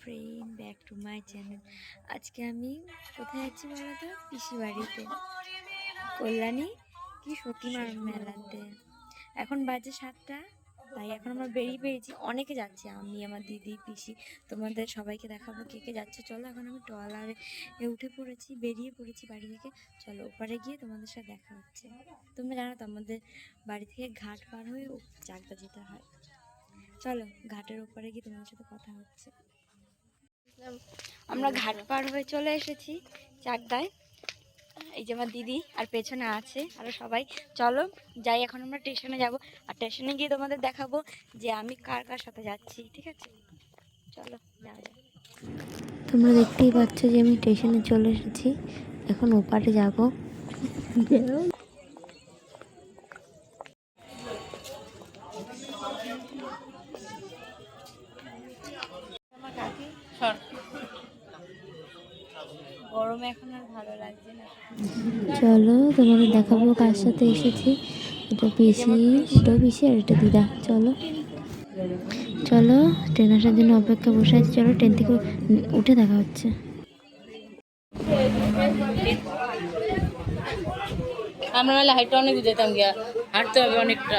Friend back to my channel আজকে আমি কোথায় যাচ্ছি বলো তো পিসি বাড়িতে। কল্যাণী কি সতীমার মেলাতে। এখন বাজে সাতটা তাই এখন আমরা বেরিয়ে পেয়েছি। অনেকে যাচ্ছে আমি আমার দিদি পিসি তোমাদের সবাইকে দেখাবো কে কে যাচ্ছে। চলো এখন আমি ট্রলারে উঠে পড়েছি বেরিয়ে পড়েছি বাড়ি থেকে। চলো ওপারে গিয়ে তোমাদের সাথে দেখা হচ্ছে। তোমরা জানো তো আমাদের বাড়ি থেকে ঘাট পার হয়ে চাকদা যেতে হয়। চলো ঘাটের ওপারে গিয়ে তোমার সাথে কথা হচ্ছে। আমরা ঘাট পার হয়ে চলে এসেছি চাকদায়। এই যে আমার দিদি আর পেছনে আছে আরও সবাই। চলো যাই এখন আমরা স্টেশনে যাব। আর স্টেশনে গিয়ে তোমাদের দেখাবো যে আমি কার কার সাথে যাচ্ছি ঠিক আছে? চলো যাওয়া যাক। তোমরা দেখতেই পাচ্ছ যে আমি স্টেশনে চলে এসেছি। এখন ওপারে যাব। গরমে এখন আর ভালো লাগছে না। চলো তোমাদের দেখাবো কার সাথে এসেছি। এটা পিসি এটা পিসি আর এটা দিদা। চলো। চলো ট্রেন আসার জন্য অপেক্ষা বসে আছি। চলো ট্রেন থেকে উঠে দেখা হচ্ছে। আমরা নাহলে হাইটটা অনেক যেতাম গিয়া। হাঁটতে হবে অনেকটা।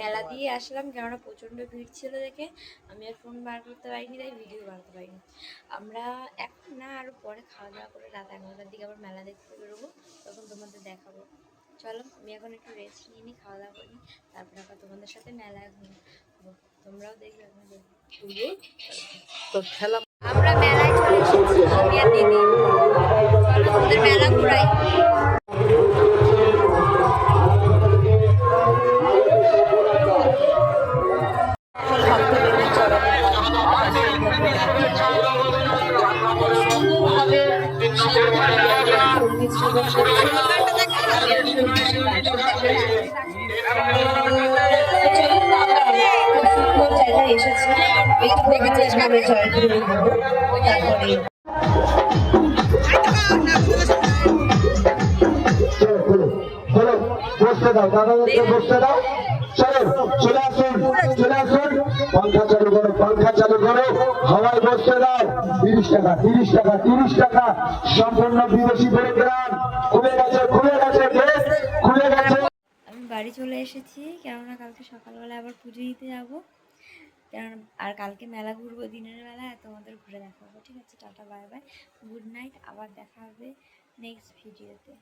মেলা দিয়ে আসলাম কেননা প্রচণ্ড ভিড় ছিল দেখে আমি আর ফোন বার করতে পারিনি তাই ভিডিও বানাতে পারিনি। আমরা এখন না আরও পরে খাওয়া দাওয়া করে রাত এগারোটার দিকে আবার মেলা দেখতে বেরোবো তখন তোমাদের দেখাবো। চলো আমি এখন একটু রেস্ট নিয়ে নিই খাওয়া দাওয়া করি তারপরে আবার তোমাদের সাথে মেলায় ঘুরবো। তোমরাও দেখবে এখন দেখবে আমরা মেলায় চলে এসেছি আমি আর দিদি। চলো তোমাদের মেলা ঘুরাই। এসেছি একটু দেখে চেষ্টা দাও চলো চলে আসুন চলে আসুন পাংখা চালু করো পাংখা চালু করো হাওয়ায় বসতে দাও। তিরিশ টাকা তিরিশ টাকা তিরিশ টাকা। সম্পূর্ণ বিদেশি প্রোগ্রাম খুলে গেছে খুলে গেছে খুলে গেছে। আমি বাড়ি চলে এসেছি, কেননা কালকে সকালবেলা আবার পুজো দিতে যাব। কেন আর কালকে মেলা ঘুরবো, দিনের বেলা তোমাদের ঘুরে দেখাবো। ঠিক আছে, tata, bye bye, good night, আবার দেখা হবে নেক্সট ভিডিওতে